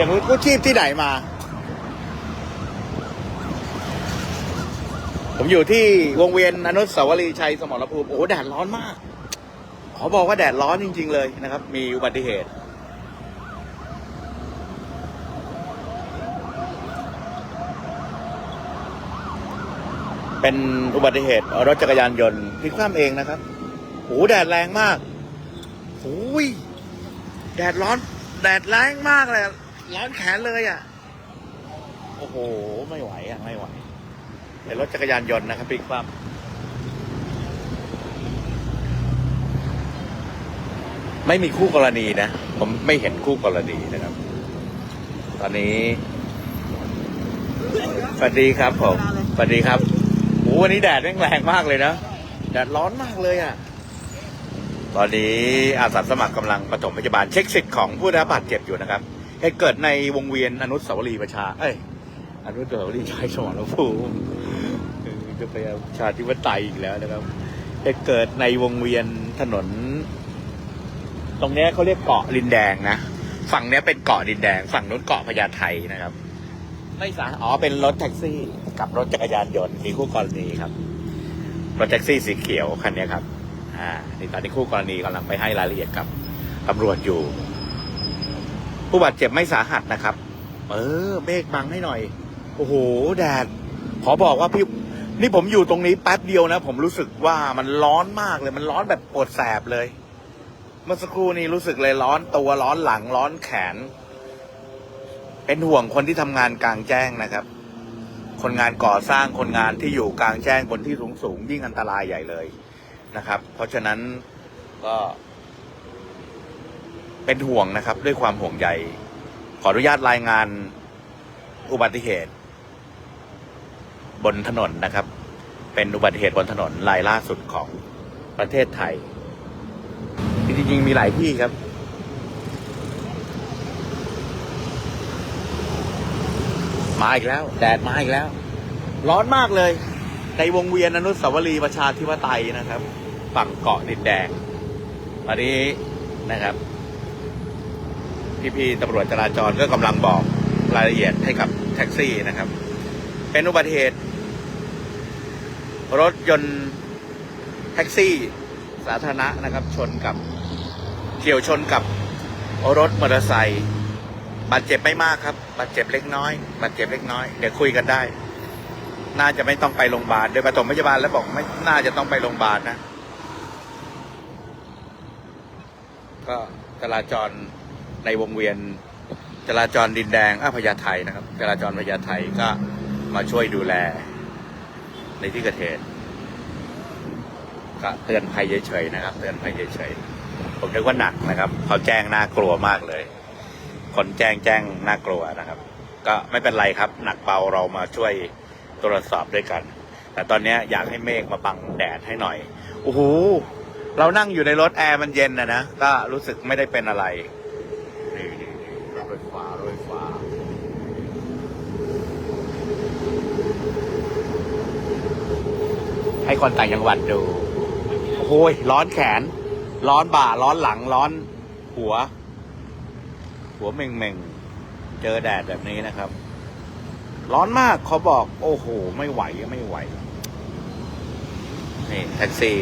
สียงรถกู้ชีพที่ไหนมา ผมอยู่ที่วงเวียนอนุสาวรีย์ชัยสมรภูมิโอ้แดดร้อนมาก ขอบอกว่าแดดร้อนจริง ๆ เลยนะครับ มีอุบัติเหตุ เป็นอุบัติเหตุรถจักรยานยนต์พลิกคว่ำเองนะครับโอ้แดดแรงมากโอ้ยแดดร้อน แดดแรงมากเลย ร้อนแขนเลยอะ โอ้โห ไม่ไหวอะ ไม่ไหวเป็นรถจักรยานยนต์นะครับพลิกคว่ำไม่มีคู่กรณีนะ ผมไม่เห็นคู่กรณีนะครับ ตอนนี้สวัสดีครับผมสวัสดีครับโอ้วันนี้แดดแม่งแรงมากเลยนะแดดร้อนมากเลยอะ ตอนนี้อาสาสมัครกำลังปฐมพยาบาลเช็คสิทธิ์ของผู้ได้รับบาดเจ็บอยู่นะครับ เหตุเกิดในวงเวียนอนุสาวรีย์ประชา เอ้ย อนุสาวรีย์ชัยสมรภูมิจะไปเอาชาติวัตไตยอีกแล้วนะครับเหตุเกิดในวงเวียนถนน ตรงนี้เขาเรียกเกาะลินแดงนะ ฝั่งนี้เป็นเกาะดินแดง ฝั่งนู้นเกาะพญาไทนะครับ ไม่สาอ๋อ เป็นรถแท็กซี่ กับรถจักรยานยนต์มีคู่กรณีครับ รถแท็กซี่สีเขียวคันนี้ครับ อ่า นี่ตอนนี้คู่กรณีกำลังไปให้รายละเอียดกับตำรวจอยู่ ผู้บาดเจ็บไม่สาหัสนะครับ เออเมฆบังให้หน่อย โอ้โห แดด ขอบอกว่าพี่ นี่ผมอยู่ตรงนี้แป๊บเดียวนะ ผมรู้สึกว่ามันร้อนมากเลย มันร้อนแบบปวดแสบเลย เมื่อสักครู่นี้รู้สึกเลยร้อนตัวร้อนหลังร้อนแขน เป็นห่วงคนที่ทำงานกลางแจ้งนะครับ คนงานก่อสร้างคนงานที่อยู่กลางแจ้งบนที่สูงสูงยิ่งอันตรายใหญ่เลยนะครับ เพราะฉะนั้นก็ เป็นห่วงนะครับ ด้วยความห่วงใยขออนุญาตรายงานอุบัติเหตุ บนถนนนะครับ เป็นอุบัติเหตุบนถนนรายล่าสุดของประเทศไทย จริงๆมีหลายที่ครับมาอีกแล้ว แดดมาอีกแล้ว ร้อนมากเลย ในวงเวียนอนุสาวรีย์ประชาธิปไตยนะครับ ฝั่งเกาะดินแดงตอนนี้นะครับ พี่ๆตำรวจจราจรก็กำลังบอกรายละเอียดให้กับแท็กซี่นะครับ เป็นอุบัติเหตุ รถยนต์แท็กซี่สาธารณะนะครับ ชนกับเฉียวชนกับรถมอเตอร์ไซค์บาดเจ็บไม่มากครับบาดเจ็บเล็กน้อยบาดเจ็บเล็กน้อยเดี๋ยวคุยกันได้ น่าจะไม่ต้องไปโรงพยาบาลโดยปฐมพยาบาลแล้วบอกไม่น่าจะต้องไปโรงพยาบาลนะ ก็จราจร ในวงเวียนจราจรดินแดงอาพญาไทนะครับ จราจรพญาไทก็มาช่วยดูแล ในที่เกิดเหตุก็เตือนภัยเฉยๆนะครับ เตือนภัยเฉยๆผมนึกว่าหนักนะครับเขาแจ้งน่ากลัวมากเลย คนแจ้งแจ้งน่ากลัวนะครับ ก็ไม่เป็นไรครับ หนักเบาเรามาช่วยตรวจสอบด้วยกัน แต่ตอนนี้อยากให้เมฆมาบังแดดให้หน่อยโอ้โหเรานั่งอยู่ในรถแอร์มันเย็นนะนะก็รู้สึกไม่ได้เป็นอะไรนี่นี่นี่รถไฟฟ้ารถไฟฟ้า ให้คนต่างจังหวัดดู โอ้ยร้อนแขน ร้อนบ่า ร้อนหลัง ร้อน หัว หัวเม่งเม่งเจอแดดแบบนี้นะครับ ร้อนมากเขาบอก โอ้โห ไม่ไหวไม่ไหว นี่แท็กซี่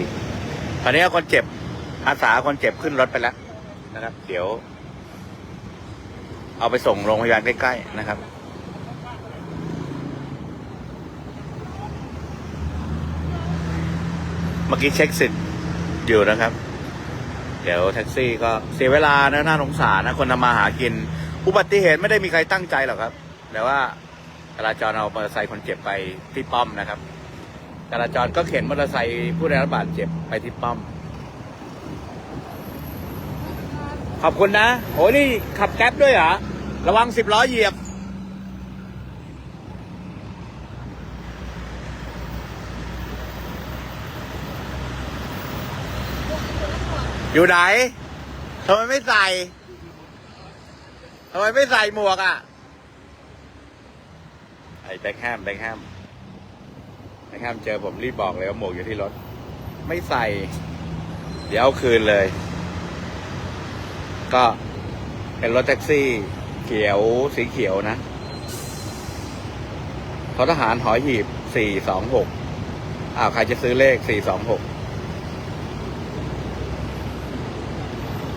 ตอนนี้คนเจ็บ อาสาคนเจ็บขึ้นรถไปแล้วนะครับ เดี๋ยว เอาไปส่งโรงพยาบาลใกล้ๆนะครับ เมื่อกี้เช็คสิทธิ์อยู่นะครับ เดี๋ยวแท็กซี่ก็เสียเวลานะน่าสงสารนะ คนทำมาหากิน อุบัติเหตุไม่ได้มีใครตั้งใจหรอกครับ แต่ว่าจราจรเอามอเตอร์ไซค์คนเจ็บไปที่ป้อมนะครับจราจรก็เข็นมอเตอร์ไซค์ผู้ได้รับบาดเจ็บไปที่ป้อม ขอบคุณนะ โอ้นี่ขับแก๊ปด้วยเหรอ ระวังสิบล้อเหยียบ อยู่ไหนทำไมไม่ใส่ทำไมไม่ใส่หมวกอะ ไอ้แบ็คแฮมแบ็คแฮมแบ็คแฮมเจอผมรีบบอกเลยว่าหมวกอยู่ที่รถ ไม่ใส่ เดี๋ยวคืนเลย ก็เป็นรถแท็กซี่ เขียวสีเขียวนะททหารหอยหีบสี่สองหกอ้าวใครจะซื้อเลขสี่สองหก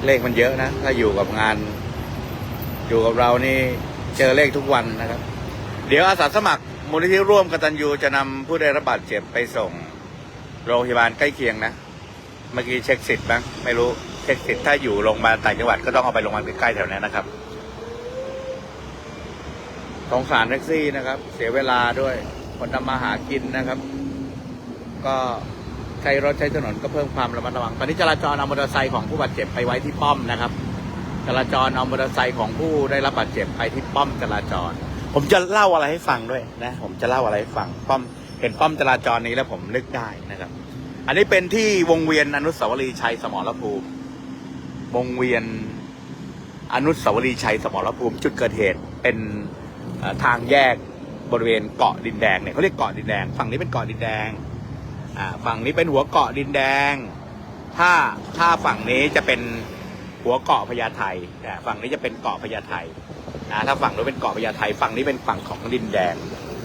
เลขมันเยอะนะ ถ้าอยู่กับงาน อยู่กับเรานี่เจอเลขทุกวันนะครับ เดี๋ยวอาสาสมัครมูลนิธิร่วมกตัญญูจะนำผู้ได้รับบาดเจ็บไปส่ง โรงพยาบาลใกล้เคียงนะ เมื่อกี้เช็คสิทธิ์บ้างไม่รู้เช็คสิทธิ์ถ้าอยู่โรงพยาบาลต่างจังหวัดก็ต้องเอาไปโรงพยาบาลใกล้ๆแถวนั้นนะครับสงสารแท็กซี่นะครับ เสียเวลาด้วยคนทำมาหากินนะครับ ก็ ใช้รถใช้ถนนก็เพิ่มความระมัดระวัง ตอนนี้จราจรเอามอเตอร์ไซค์ของผู้บาดเจ็บไปไว้ที่ป้อมนะครับ จราจรเอามอเตอร์ไซค์ของผู้ได้รับบาดเจ็บไปที่ป้อมจราจร ผมจะเล่าอะไรให้ฟังด้วยนะ ผมจะเล่าอะไรให้ฟัง ป้อมเห็นป้อมจราจรนี้แล้วผมนึกได้นะครับ อันนี้เป็นที่วงเวียนอนุสาวรีย์ชัยสมรภูมิ วงเวียนอนุสาวรีย์ชัยสมรภูมิ จุดเกิดเหตุเป็นทางแยกบริเวณเกาะดินแดงเนี่ยเขาเรียกเกาะดินแดง ฝั่งนี้เป็นเกาะดินแดง อ่าฝั่งนี้เป็นหัวเกาะดินแดง ถ้าถ้าฝั่งนี้จะเป็นหัวเกาะพญาไทฝั่งนี้จะเป็นเกาะพญาไทนะถ้าฝั่งนู้นเป็นเกาะพญาไทฝั่งนี้เป็นฝั่งของดินแดง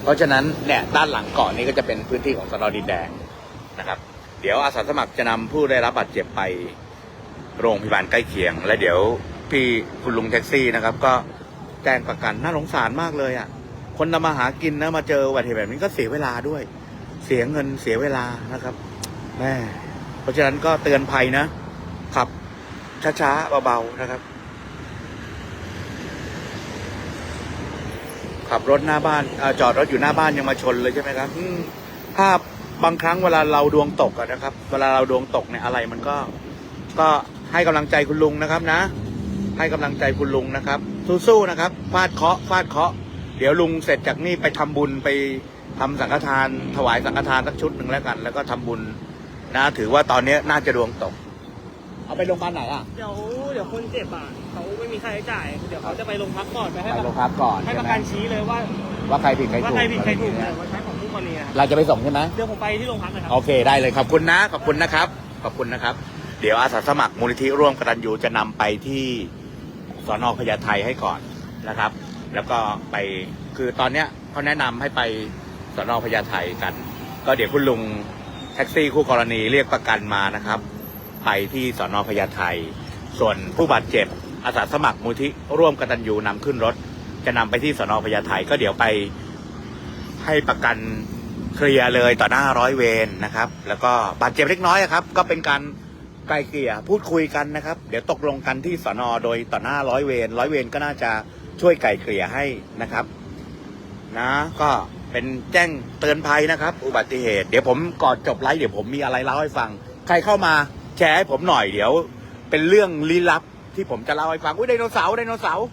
เพราะฉะนั้นเนี่ยด้านหลังเกาะนี้ก็จะเป็นพื้นที่ของสนดินแดงนะครับ เดี๋ยวอาสาสมัครจะนำผู้ได้รับบาดเจ็บไปโรงพยาบาลใกล้เคียง และเดี๋ยวพี่คุณลุงแท็กซี่นะครับ ก็แจ้งประกันน่าสงสารมากเลยอะคนทำมาหากินนะมาเจออุบัติเหตุแบบนี้ก็เสียเวลาด้วย เสียเงินเสียเวลานะครับแม่เพราะฉะนั้นก็เตือนภัยนะ ขับ ช้าๆเบาๆนะครับ ขับรถหน้าบ้านอจอดรถอยู่หน้าบ้านยังมาชนเลยใช่ไหมครับอืมภาพบางครั้งเวลาเราดวงตกนะครับ เวลาเราดวงตกเนี่ยอะไรมันก็ ก็ให้กำลังใจคุณลุงนะครับนะ ให้กำลังใจคุณลุงนะครับ สู้ๆนะครับ ฟาดเคาะฟาดเคาะ เดี๋ยวลุงเสร็จจากนี่ไปทำบุญไป ทำสังฆทาน ถวายสังฆทานสักชุดหนึ่งแล้วกัน แล้วก็ทำบุญนะถือว่าตอนนี้น่าจะดวงตก เอาไปโรงพยาบาลไหนอะเดี๋ยวเดี๋ยวคนเจ็บอะเขาไม่มีค่าใช้จ่าย เดี๋ยวเขาจะไปโรงพักก่อนไปให้ไปประโรงพักก่อนให้ใช่ประไหมกันชี้เลยว่า ว่าใครผิดใครว่าถูกใครผิดใครถูกอะแต่ไอย่างเงี้ยว่าใช้ของผู้กรณีนะครับเราจะไปส่งใช่ไหมเดี๋ยวผมไปที่โรงพักนะครับโอเคได้เลยขอบคุณนะขอบคุณนะครับขอบคุณนะครับ เดี๋ยวอาสาสมัครมูลนิธิร่วมกตัญญูจะนำไปที่สอนอพญาไทให้ก่อนนะครับ แล้วก็ไปคือตอนเนี้ยเขาแนะนำให้ไป สอนอพญาไทกัน ก็เดี๋ยวคุณลุงแท็กซี่คู่กรณีเรียกประกันมานะครับ ไปที่สอนอพญาไทส่วนผู้บาดเจ็บอาสาสมัครมูลที่ร่วมกตัญญูนำขึ้นรถ จะนำไปที่สอนอพญาไทก็เดี๋ยวไปให้ประกันเคลียร์เลยต่อหน้าร้อยเวรนะครับ แล้วก็บาดเจ็บเล็กน้อยครับ ก็เป็นการไกลเกลี่ยพูดคุยกันนะครับ เดี๋ยวตกลงกันที่สอนอโดยต่อหน้าร้อยเวรร้อยเวรก็น่าจะช่วยไกลเกลี่ยให้นะครับ นะก็เป็นแจ้งเตือนภัยนะครับ อุบัติเหตุ เดี๋ยวผมก่อนจบไลฟ์เดี๋ยวผมมีอะไรเล่าให้ฟัง ใครเข้ามาแชร์ให้ผมหน่อยเดี๋ยว เป็นเรื่องลี้ลับที่ผมจะเล่าให้ฟัง อุ้ยไดโนเสาร์ไดโนเสาร์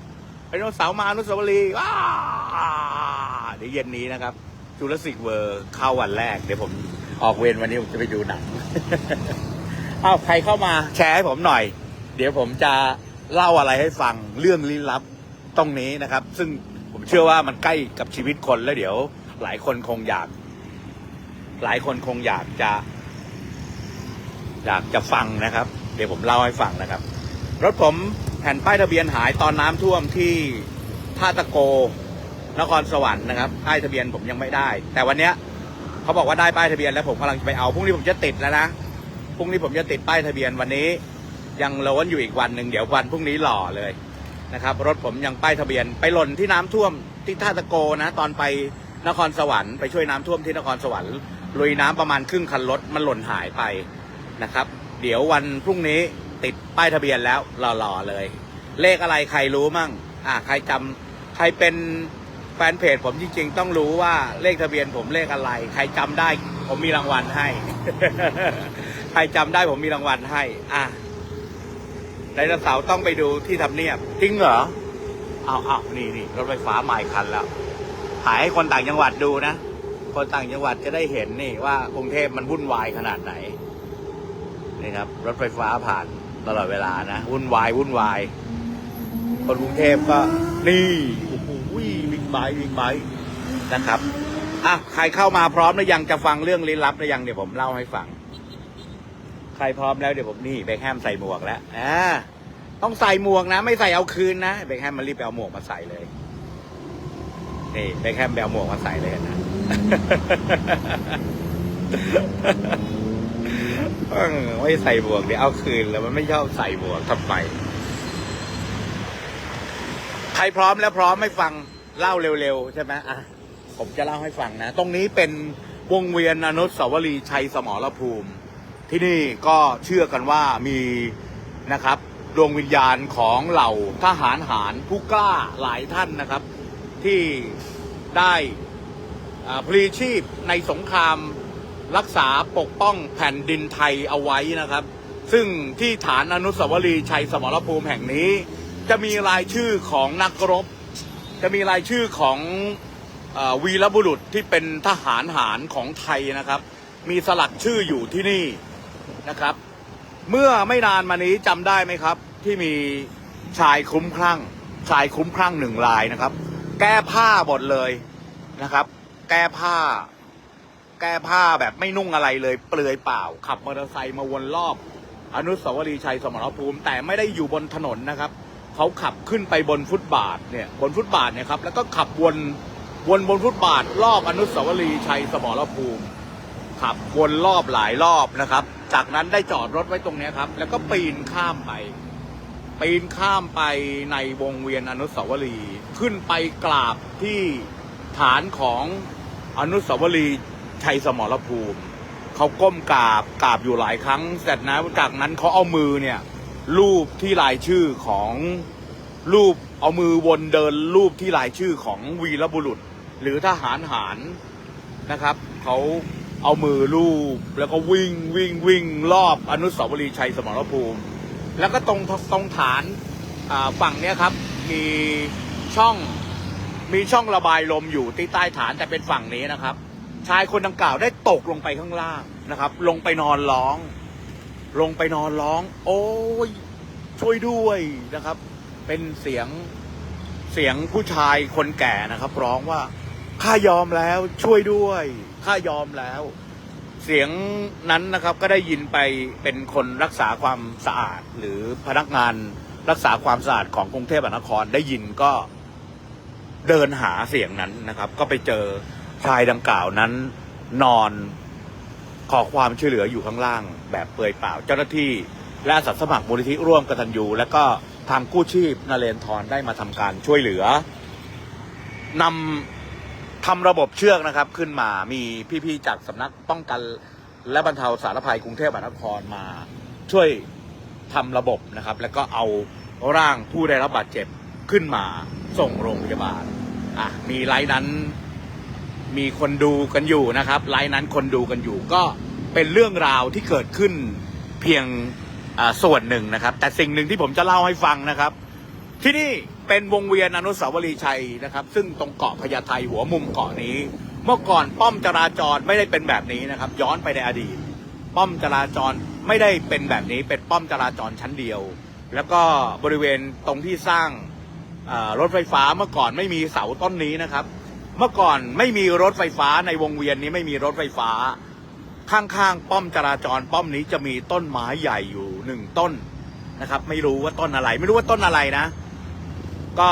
ไดโนเสาร์มาอนุสาวรีย์ว้าเดี๋ยวเย็นนี้นะครับจูราสสิกเวอร์เข้าวันแรก เดี๋ยวผมออกเวรวันนี้ผมจะไปดูหนังอ้าวใครเข้ามาแชร์ให้ผมหน่อย เดี๋ยวผมจะเล่าอะไรให้ฟังเรื่องลี้ลับตรงนี้นะครับ ซึ่งผมเชื่อว่ามันใกล้กับชีวิตคนแล้วเดี๋ยว หลายคนคงอยาก หลายคนคงอยากจะ อยากจะฟังนะครับ เดี๋ยวผมเล่าให้ฟังนะครับ รถผมแผ่นป้ายทะเบียนหายตอนน้ำท่วมที่ท่าตะโก นครสวรรค์นะครับป้ายทะเบียนผมยังไม่ได้ แต่วันเนี้ยเขาบอกว่าได้ป้ายทะเบียนแล้วผมกำลังจะไปเอาพรุ่งนี้ผมจะติดแล้วนะพรุ่งนี้ผมจะติดป้ายทะเบียนวันนี้ ยังโล้นอยู่อีกวันหนึ่งเดี๋ยววันพรุ่งนี้หล่อเลยนะครับ รถผมยังป้ายทะเบียนไปหล่นที่น้ำท่วมที่ท่าตะโกนะ ตอนไป นครสวรรค์ไปช่วยน้ำท่วมที่นครสวรรค์ลุยน้ำประมาณครึ่งคันรถมันหล่นหายไปนะครับ เดี๋ยววันพรุ่งนี้ติดป้ายทะเบียนแล้วหล่อๆเลย เลขอะไรใครรู้มั่งอ่าใครจำใครเป็นแฟนเพจผมจริง ๆ ต้องรู้ว่าเลขทะเบียนผมเลขอะไร ใครจำได้ผมมีรางวัลให้ ใครจำได้ผมมีรางวัลให้ อะไดโนเสาร์ต้องไปดูที่ทำเนียบจริงเหรอเอาเอานี่นี่รถไฟฟ้าใหม่คันแล้ว ถ่ายให้คนต่างจังหวัดดูนะ คนต่างจังหวัดจะได้เห็นนี่ว่ากรุงเทพมันวุ่นวายขนาดไหนนี่ครับ รถไฟฟ้าผ่านตลอดเวลานะ วุ่นวายวุ่นวาย คนกรุงเทพก็นี่โอ้โหบิ๊กไบค์บิ๊กไบนะครับอะใครเข้ามาพร้อมหรือยังจะฟังเรื่องลี้ลับหรือยังเดี๋ยวผมเล่าให้ฟัง ใครพร้อมแล้วเดี๋ยวผมนี่เบคแฮมใส่หมวกแล้วอ่าต้องใส่หมวกนะ ไม่ใส่เอาคืนนะเบคแฮมมันรีบไปเอาหมวกมาใส่เลย นี่เบคแฮมไปเอาหมวกมาใส่เลยนะไม่ใส่หมวกเดี๋ยวเอาคืนแล้วมันไม่ชอบใส่หมวกทำไมใครพร้อมแล้วพร้อมไม่ฟังเล่าเร็วๆใช่ไหมอะผมจะเล่าให้ฟังนะ ตรงนี้เป็นวงเวียนอนุสาวรีย์ชัยสมรภูมิ ที่นี่ก็เชื่อกันว่ามีนะครับดวงวิญญาณของเหล่าทหารหารผู้กล้าหลายท่านนะครับ ที่ได้พลีชีพในสงครามรักษาปกป้องแผ่นดินไทยเอาไว้นะครับ ซึ่งที่ฐานอนุสาวรีย์ชัยสมรภูมิแห่งนี้ จะมีรายชื่อของนักรบ จะมีรายชื่อของอวีรบุรุษที่เป็นทหารหารของไทยนะครับ มีสลักชื่ออยู่ที่นี่นะครับ เมื่อไม่นานมานี้จำได้ไหมครับ ที่มีชายคุ้มคลั่ง ชายคุ้มคลั่งหนึ่งรายนะครับ แก้ผ้าหมดเลยนะครับ แก้ผ้า แก้ผ้าแบบไม่นุ่งอะไรเลย เปลือยเปล่า ขับมอเตอร์ไซค์มาวนรอบ อนุสาวรีย์ชัยสมรภูมิ แต่ไม่ได้อยู่บนถนนนะครับเขาขับขึ้นไปบนฟุตบาทเนี่ยบนฟุตบาทเนี่ยครับแล้วก็ขับวนวนบนฟุตบาทรอบอนุสาวรีย์ชัยสมรภูมิ ขับวนรอบหลายรอบนะครับ จากนั้นได้จอดรถไว้ตรงนี้ครับ แล้วก็ปีนข้ามไป ปีนข้ามไปในวงเวียนอนุสาวรีย์ขึ้นไปกราบที่ฐานของอนุสาวรีย์ชัยสมรภูมิ เขาก้มกราบกราบอยู่หลายครั้ง เสร็จนะจากนั้นเขาเอามือเนี่ยรูปที่รายชื่อของรูปเอามือวนเดินรูปที่รายชื่อของวีรบุรุษ หรือทหารหารนะครับเขาเอามือรูปแล้วก็วิ่งวิ่งวิ่งรอบอนุสาวรีย์ชัยสมรภูมิ แล้วก็ตรงตรงฐานฝั่งเนี้ยครับ มีช่องมีช่องระบายลมอยู่ที่ใต้ฐานแต่เป็นฝั่งนี้นะครับ ชายคนดังกล่าวได้ตกลงไปข้างล่างนะครับ ลงไปนอนร้อง ลงไปนอนร้อง โอ้ยช่วยด้วยนะครับ เป็นเสียงเสียงผู้ชายคนแก่นะครับ ร้องว่าข้ายอมแล้วช่วยด้วยข้ายอมแล้ว เสียงนั้นนะครับก็ได้ยินไปเป็นคนรักษาความสะอาด หรือพนักงานรักษาความสะอาดของกรุงเทพมหานครได้ยินก็เดินหาเสียงนั้นนะครับ ก็ไปเจอชายดังกล่าวนั้น นอนขอความช่วยเหลืออยู่ข้างล่าง แบบเปลือยเปล่า เจ้าหน้าที่ และอาสาสมัครมูลนิธิร่วมกตัญญูและก็ทางกู้ชีพนเรนทรได้มาทำการช่วยเหลือนำ ทำระบบเชือกนะครับขึ้นมามีพี่ๆจากสำนักป้องกัน และบรรเทาสาธารณภัยกรุงเทพมหานครมาช่วยทำระบบนะครับ แล้วก็เอาร่างผู้ได้รับบาดเจ็บขึ้นมาส่งโรงพยาบาลอะมีไลน์นั้นมีคนดูกันอยู่นะครับ ไลน์นั้นคนดูกันอยู่ ก็เป็นเรื่องราวที่เกิดขึ้นเพียงส่วนหนึ่งนะครับ แต่สิ่งหนึ่งที่ผมจะเล่าให้ฟังนะครับ ที่นี่ เป็นวงเวียนอนุสาวรีย์ชัยนะครับ ซึ่งตรงเกาะพญาไทหัวมุมเกาะนี้ เมื่อก่อนป้อมจราจรไม่ได้เป็นแบบนี้นะครับ ย้อนไปในอดีต ป้อมจราจรไม่ได้เป็นแบบนี้ เป็นป้อมจราจรชั้นเดียว แล้วก็บริเวณตรงที่สร้างรถไฟฟ้าเมื่อก่อนไม่มีเสาต้นนี้นะครับ เมื่อก่อนไม่มีรถไฟฟ้าในวงเวียนนี้ไม่มีรถไฟฟ้า ข้างๆป้อมจราจรป้อมนี้จะมีต้นไม้ใหญ่อยู่หนึ่งต้นนะครับ ไม่รู้ว่าต้นอะไร ไม่รู้ว่าต้นอะไรนะ ก็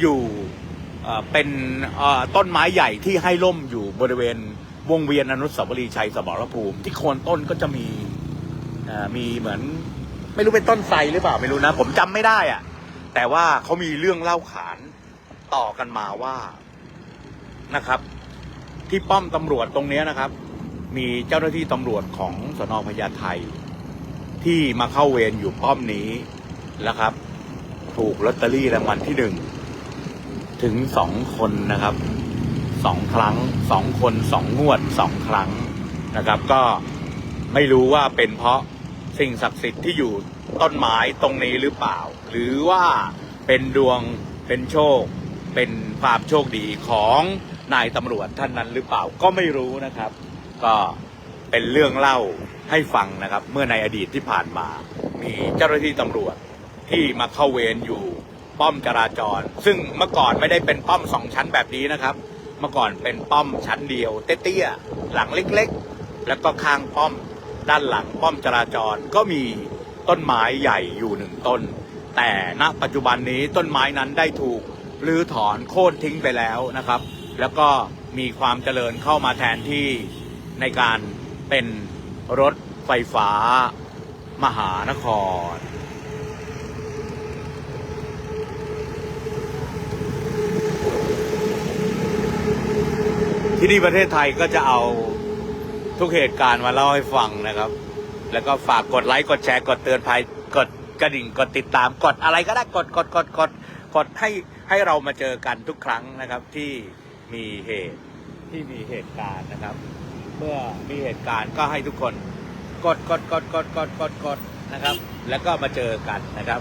อยู่เป็นต้นไม้ใหญ่ที่ให้ร่มอยู่บริเวณวงเวียนอนุสาวรีย์ชัยสมรภูมิ ที่โคนต้นก็จะมีมีเหมือน ไม่รู้เป็นต้นไทรหรือเปล่าไม่รู้นะ ผมจำไม่ได้อะแต่ว่าเขามีเรื่องเล่าขานต่อกันมาว่านะครับ ที่ป้อมตำรวจตรงนี้นะครับ มีเจ้าหน้าที่ตำรวจของสนพญาไทที่มาเข้าเวรอยู่ป้อมนี้แล้วครับ ถูกลอตเตอรี่รางวัลที่หนึ่งถึงสองคนนะครับสองครั้งสองคนสองงวดสองครั้งนะครับ ก็ไม่รู้ว่าเป็นเพราะสิ่งศักดิ์สิทธิ์ที่อยู่ต้นไม้ตรงนี้หรือเปล่า หรือว่าเป็นดวงเป็นโชค เป็นความโชคดีของนายตำรวจท่านนั้นหรือเปล่าก็ไม่รู้นะครับ ก็เป็นเรื่องเล่าให้ฟังนะครับ เมื่อในอดีตที่ผ่านมา มีเจ้าหน้าที่ตำรวจ ที่มาเข้าเวรอยู่ป้อมจราจร ซึ่งเมื่อก่อนไม่ได้เป็นป้อมสองชั้นแบบนี้นะครับ เมื่อก่อนเป็นป้อมชั้นเดียวเตี้ยๆหลังเล็กๆ แล้วก็ข้างป้อมด้านหลังป้อมจราจรก็มีต้นไม้ใหญ่อยู่หนึ่งต้น แต่ณปัจจุบันนี้ต้นไม้นั้นได้ถูกรื้อถอนโค่นทิ้งไปแล้วนะครับ แล้วก็มีความเจริญเข้ามาแทนที่ในการเป็นรถไฟฟ้ามหานคร ที่นี่ประเทศไทยก็จะเอาทุกเหตุการณ์มาเล่าให้ฟังนะครับ แล้วก็ฝากกดไลค์กดแชร์กดเตือนภัยกดกระดิ่งกดติดตามกดอะไรก็ได้กดกดกดกดกดให้ให้เรามาเจอกันทุกครั้งนะครับที่มีเหตุที่มีเหตุการณ์นะครับ เมื่อมีเหตุการณ์ก็ให้ทุกคนกดกดกดกดกดกดกดนะครับ แล้วก็มาเจอกันนะครับ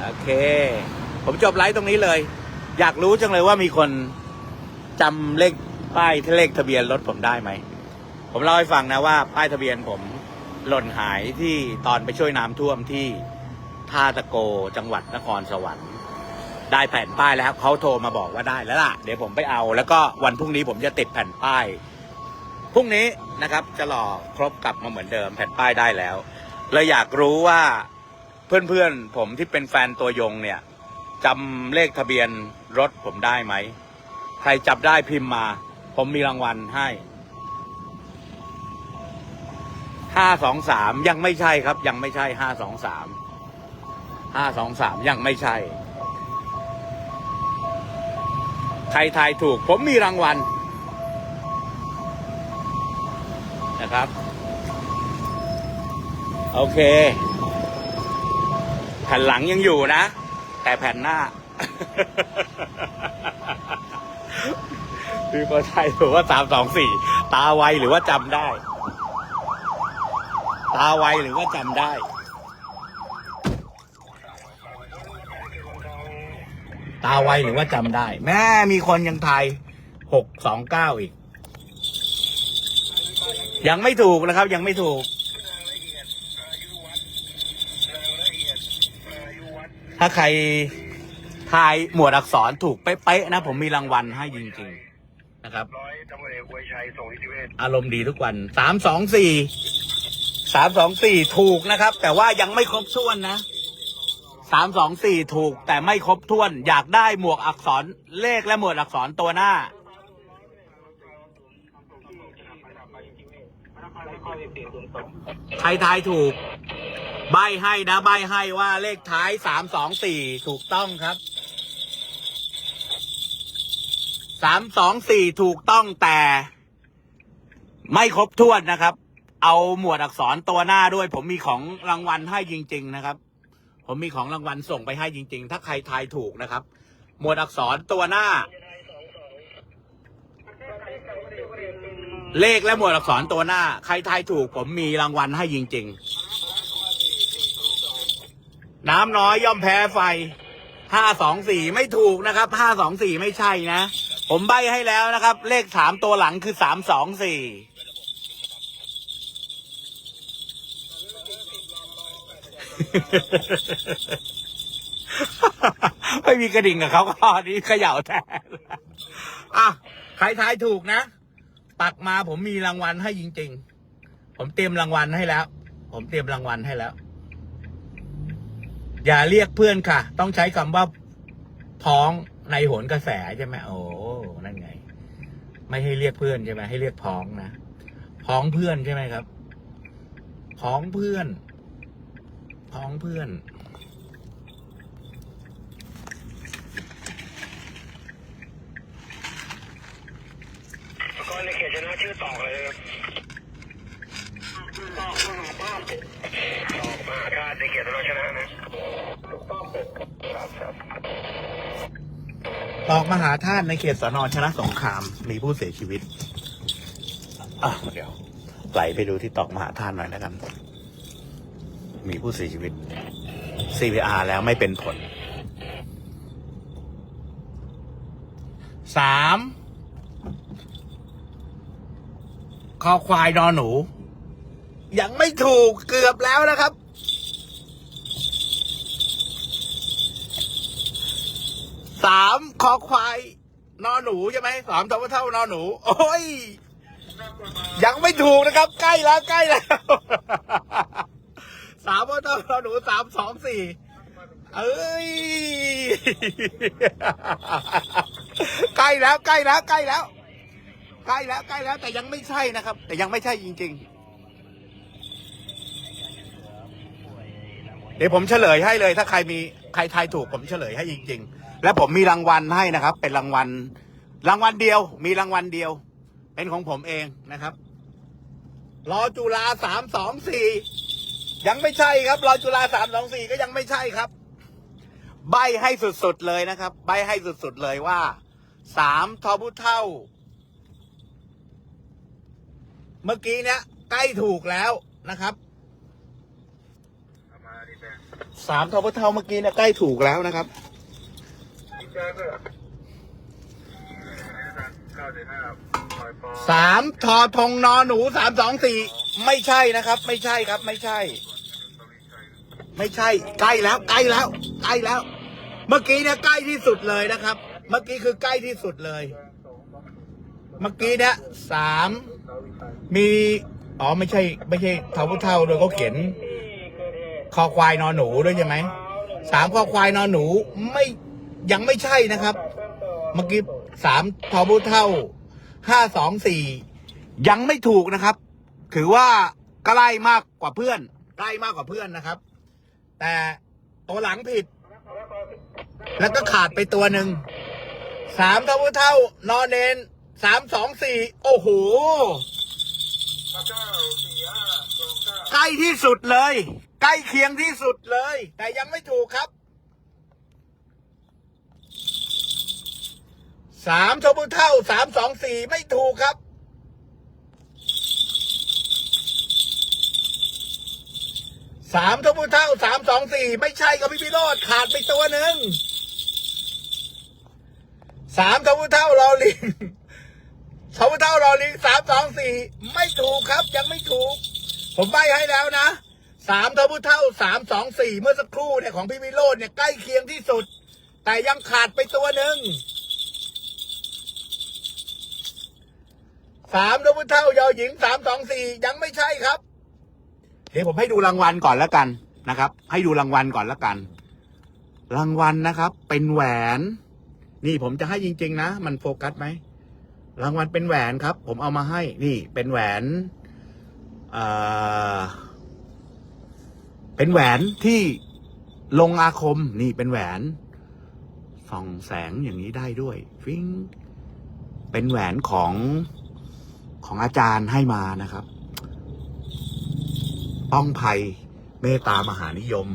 โอเค ผมจบไลฟ์ตรงนี้เลย อยากรู้จังเลยว่ามีคนจำเลข ป้ายเลขทะเบียนรถผมได้ไหม ผมเล่าให้ฟังนะว่า ป้ายทะเบียนผมหล่นหายที่ตอนไปช่วยน้ำท่วมที่ท่าตะโกจังหวัดนครสวรรค์ ได้แผ่นป้ายแล้วเขาโทรมาบอกว่าได้แล้วล่ะ เดี๋ยวผมไปเอา แล้วก็วันพรุ่งนี้ผมจะติดแผ่นป้ายพรุ่งนี้นะครับจะหล่อครบกลับมาเหมือนเดิมแผ่นป้ายได้แล้วเลยอยากรู้ว่าเพื่อนๆผมที่เป็นแฟนตัวยงเนี่ยจำเลขทะเบียนรถผมได้ไหม ใครจับได้พิมพ์มา ผมมีรางวัลให้ห้าสองสามยังไม่ใช่ครับ ยังไม่ใช่ห้าสองสามห้าสองสามยังไม่ใช่ ใครทายถูก ผมมีรางวัลนะครับ โอเค แผ่นหลังยังอยู่นะ แต่แผ่นหน้า มีคนไทยถือว่าสามสองสี่ตาไวหรือว่าจำได้ ตาไวหรือว่าจำได้ ตาไวหรือว่าจำได้ แม่มีคนยังไทยหกสองเก้าอีก ยังไม่ถูกนะครับ ยังไม่ถูก ถ้าใครทายหมวดอักษรถูกเป๊ะๆนะ ผมมีรางวัลให้จริงๆ นะครับร้อยตำรวจเอกวยชัยส่งนิติเวชอารมณ์ดีทุกวันสามสองสี่สามสองสี่ถูกนะครับ แต่ว่ายังไม่ครบถ้วนนะสามสองสี่ถูกแต่ไม่ครบถ้วน อยากได้หมวกอักษรเลขและหมวดอักษรตัวหน้า ใครทายถูก ใบให้นะ ใบให้ว่าเลขท้ายสามสองสี่ถูกต้องครับ สามสองสี่ถูกต้องแต่ ไม่ครบถ้วนนะครับ เอาหมวดอักษรตัวหน้าด้วย ผมมีของรางวัลให้จริง ๆ นะครับ ผมมีของรางวัลส่งไปให้จริง ๆ ถ้าใครทายถูกนะครับ หมวดอักษรตัวหน้า เลขและหมวดอักษรตัวหน้า ใครทายถูก ผมมีรางวัลให้จริง ๆ น้ำน้อยย่อมแพ้ไฟห้าสองสี่ไม่ถูกนะครับห้าสองสี่ไม่ใช่นะ ผมใบให้แล้วนะครับ เลขสามตัวหลังคือสามสองสี่ไม่มีกระดิ่งกับเขาก็นี้เขย่าแทนอะใครทายถูกนะ ปักมาผมมีรางวัลให้จริง ๆ ผมเตรียมรางวัลให้แล้ว ผมเตรียมรางวัลให้แล้ว อย่าเรียกเพื่อนค่ะ ต้องใช้คำว่าพ้องในโหนกระแสใช่ไหมโอ้ ไม่ให้เรียกเพื่อนใช่ไหมให้เรียกพ้องนะพ้องเพื่อนใช่ไหมครับพ้องเพื่อนพ้องเพื่อนแล้วก็ในเขตชนะชื่อตอกเลยครับตอกมหาธาตุตอกมหาธาตุในเขตชนะชนะนะถูกต้องครับครับ ตอกมหาธาตุในเขตสนชนะสงครามมีผู้เสียชีวิตอะเดี๋ยวไหลไปดูที่ตอกมหาธาตุหน่อยนะครับ มีผู้เสียชีวิต CPR แล้วไม่เป็นผลสามคอควายนอนหนู ยังไม่ถูกเกือบแล้วนะครับ สาม คอควาย นอนหนูใช่ไหมสามทวเท่านอนหนู โอ้ย ยังไม่ถูกนะครับ ใกล้แล้วใกล้แล้วสามทเท่านอนหนูสามสองสี่เอ้ย ใกล้แล้วใกล้แล้วใกล้แล้วใกล้แล้วใกล้แล้ว แต่ยังไม่ใช่นะครับ แต่ยังไม่ใช่จริง ๆ เดี๋ยวผมเฉลยให้เลย ถ้าใครมีใครทายถูกผมเฉลยให้จริง ๆ และผมมีรางวัลให้นะครับ เป็นรางวัล รางวัลเดียว มีรางวัลเดียว เป็นของผมเองนะครับรอจุฬาสามสองสี่ยังไม่ใช่ครับรอจุฬาสามสองสี่ก็ยังไม่ใช่ครับ ใบให้สุดๆเลยนะครับ ใบให้สุดๆเลยว่าสามทอพุเท่า เมื่อกี้เนี้ยใกล้ถูกแล้วนะครับเอามาดิแบงสามทอพุเท่าเมื่อกี้เนี่ยใกล้ถูกแล้วนะครับ ดิแบงเนอร์เก้าเจ็ดห้าปล่อยปอสามทอทงนอหนูสามสองสี่ไม่ใช่นะครับ ไม่ใช่ครับ ไม่ใช่ ไม่ใช่ ใกล้แล้ว ใกล้แล้ว ใกล้แล้ว เมื่อกี้เนี่ยใกล้ที่สุดเลยนะครับ เมื่อกี้คือใกล้ที่สุดเลย เมื่อกี้เนี่ยสามมีอ๋อไม่ใช่ ไม่ใช่เท่าผู้เท่าโดยเขาเขียนคอควายนอนหนูด้วยใช่ไหมสามคอควายนอนหนู ไม่ ยังไม่ใช่นะครับ เมื่อกี้สามทอผู้เท่าห้าสองสี่ยังไม่ถูกนะครับ ถือว่าใกล้มากกว่าเพื่อน ใกล้มากกว่าเพื่อนนะครับ แต่ตัวหลังผิด แล้วก็ขาดไปตัวหนึ่งสามทอผู้เท่านอนเนนสามสองสี่โอ้โหใกล้ที่สุดเลย ใกล้เคียงที่สุดเลย แต่ยังไม่ถูกครับ สามทบุเท่าสามสองสี่ไม่ถูกครับ สามทบุเท่าสามสองสี่ไม่ใช่ครับพี่พิโรธขาดไปตัวหนึ่งสามทบุเท่ารอลิงทบุเท่ารอลิงสามสองสี่ไม่ถูกครับ ยังไม่ถูก ผมใบให้แล้วนะสามทบุเท่าสามสองสี่เมื่อสักครู่เนี่ยของพี่วิโรจน์เนี่ยใกล้เคียงที่สุด แต่ยังขาดไปตัวหนึ่ง สามทบุเท่ายอหญิงสามสองสี่ยังไม่ใช่ครับ เดี๋ยวผมให้ดูรางวัลก่อนแล้วกันนะครับ ให้ดูรางวัลก่อนแล้วกัน รางวัลนะครับ เป็นแหวน นี่ผมจะให้จริง ๆ นะ มันโฟกัสไหมรางวัลเป็นแหวนครับ ผมเอามาให้ นี่เป็นแหวนอ่าเป็นแหวนที่ลงอาคม นี่เป็นแหวนส่องแสงอย่างนี้ได้ด้วยฟิงเป็นแหวนของ ของอาจารย์ให้มานะครับป้องภัยเมตตามหานิยม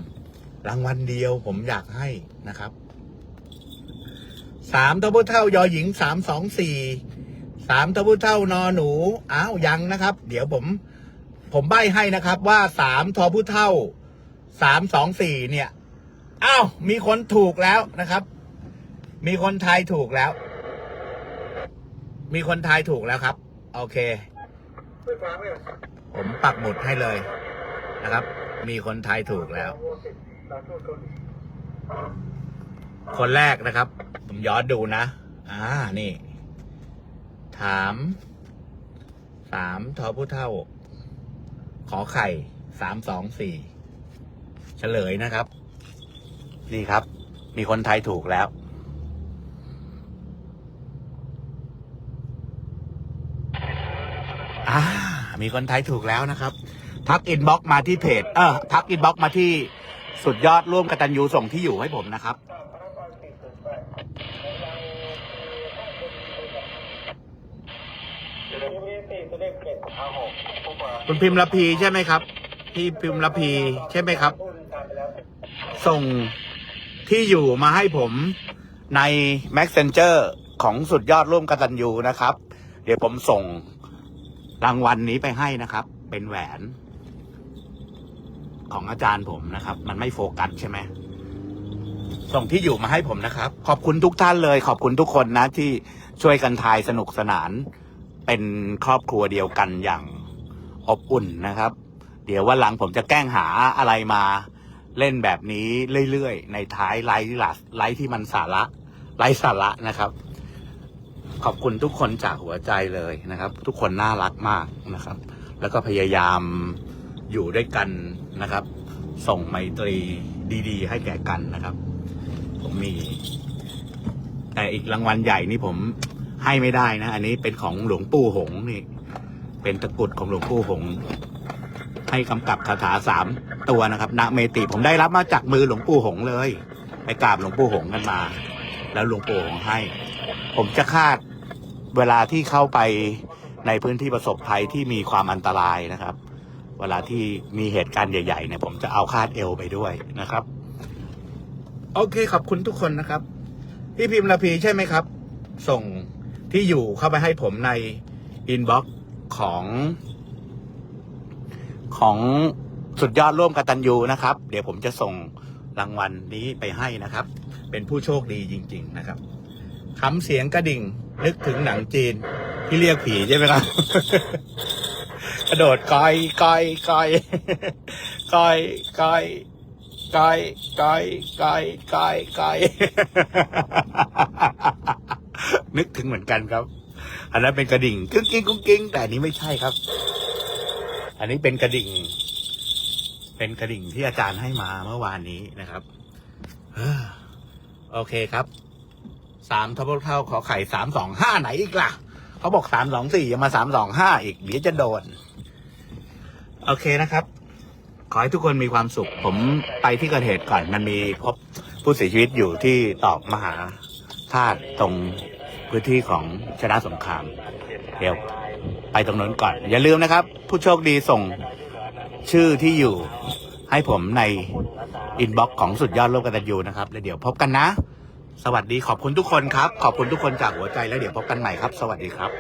รางวัลเดียวผมอยากให้นะครับสามทบุเท่ายอหญิงสามสองสี่สามทบุเท่านอหนูอ้าวยังนะครับ เดี๋ยวผม ผมใบ้ให้นะครับ ว่าสามทอผู้เท่าสามสองสี่เนี่ยอ้าวมีคนถูกแล้วนะครับ มีคนทายถูกแล้ว มีคนทายถูกแล้วครับ โอเค ผมปักหมุดให้เลยนะครับ มีคนทายถูกแล้ว คนแรกนะครับ ผมย้อนดูนะ อ่า นี่ ถาม สามทอผู้เท่า ขอไข่ สามสองสี่ เฉลยนะครับ นี่ครับ มีคนไทยถูกแล้ว อ่า มีคนไทยถูกแล้วนะครับ ทักอินบ็อกมาที่เพจ เออทักอินบ็อกมาที่สุดยอดร่วมกตันยูส่งที่อยู่ให้ผมนะครับ คุณพิมพ์ละพีใช่ไหมครับพี่พิมพ์ละพีใช่ไหมครับ ส่งที่อยู่มาให้ผมใน Messenger ของสุดยอดร่วมกตันยูนะครับ เดี๋ยวผมส่ง รางวัลนนี้ไปให้นะครับ เป็นแหวนของอาจารย์ผมนะครับ มันไม่โฟกัสใช่ไหมส่งที่อยู่มาให้ผมนะครับ ขอบคุณทุกท่านเลย ขอบคุณทุกคนนะ ที่ช่วยกันทายสนุกสนาน เป็นครอบครัวเดียวกันอย่างอบอุ่นนะครับ เดี๋ยววันหลังผมจะแกล้งหาอะไรมาเล่นแบบนี้เรื่อยๆ ในท้ายไลฟ์หลักไลฟ์ที่มันสาระไลฟ์สาระนะครับ ขอบคุณทุกคนจากหัวใจเลยนะครับ ทุกคนน่ารักมากนะครับ แล้วก็พยายามอยู่ด้วยกันนะครับ ส่งไมตรีดี ๆ ให้แก่กันนะครับ ผมมี แต่อีกรางวัลใหญ่นี่ผมให้ไม่ได้นะ อันนี้เป็นของหลวงปู่หงนี่ เป็นตะกรุดของหลวงปู่หง ให้กำกับคาถาสามตัวนะครับณเมติผมได้รับมาจากมือหลวงปู่หงเลย ไปกราบหลวงปู่หงกันมา แล้วหลวงปู่หงให้ ผมจะคาด เวลาที่เข้าไปในพื้นที่ประสบภัยที่มีความอันตรายนะครับ เวลาที่มีเหตุการณ์ใหญ่ๆเนี่ยผมจะเอาคาดเอวไปด้วยนะครับ โอเคขอบคุณทุกคนนะครับ พี่พิมพ์ละพีใช่ไหมครับ ส่งที่อยู่เข้าไปให้ผมในอินบ็อกซ์ของ ของสุดยอดร่วมกตันยูนะครับ เดี๋ยวผมจะส่งรางวัลนี้ไปให้นะครับ เป็นผู้โชคดีจริง ๆ นะครับ คำเสียงกระดิ่ง นึกถึงหนังจีน ที่เรียกผีใช่ไหมครับ กระโดดกอยกอยกอยกอยกอยกอยกอยกอยกอยกอยนึกถึงเหมือนกันครับ อันนั้นเป็นกระดิ่งกิ้งกิ้งกุ้งกิ้งแต่อันนี้ไม่ใช่ครับ อันนี้เป็นกระดิ่ง เป็นกระดิ่งที่อาจารย์ให้มาเมื่อวานนี้นะครับโอเคครับ สามทบเท่าขอไข่สามสองห้าไหนอีกล่ะ เขาบอกสามสองสี่ยังมาสามสองห้าอีกเดี๋ยวจะโดน โอเคนะครับ ขอให้ทุกคนมีความสุข ผมไปที่เกิดเหตุก่อน มันมีพบผู้เสียชีวิตอยู่ที่ตอกมหาธาตุตรงพื้นที่ของชนะสงคราม เดี๋ยวไปตรงนั้นก่อน อย่าลืมนะครับ ผู้โชคดีส่งชื่อที่อยู่ให้ผมในอินบ็อกซ์ของสุดยอดโลกกตันยูนะครับ แล้วเดี๋ยวพบกันนะ สวัสดีขอบคุณทุกคนครับ ขอบคุณทุกคนจากหัวใจแล้วเดี๋ยวพบกันใหม่ครับ สวัสดีครับ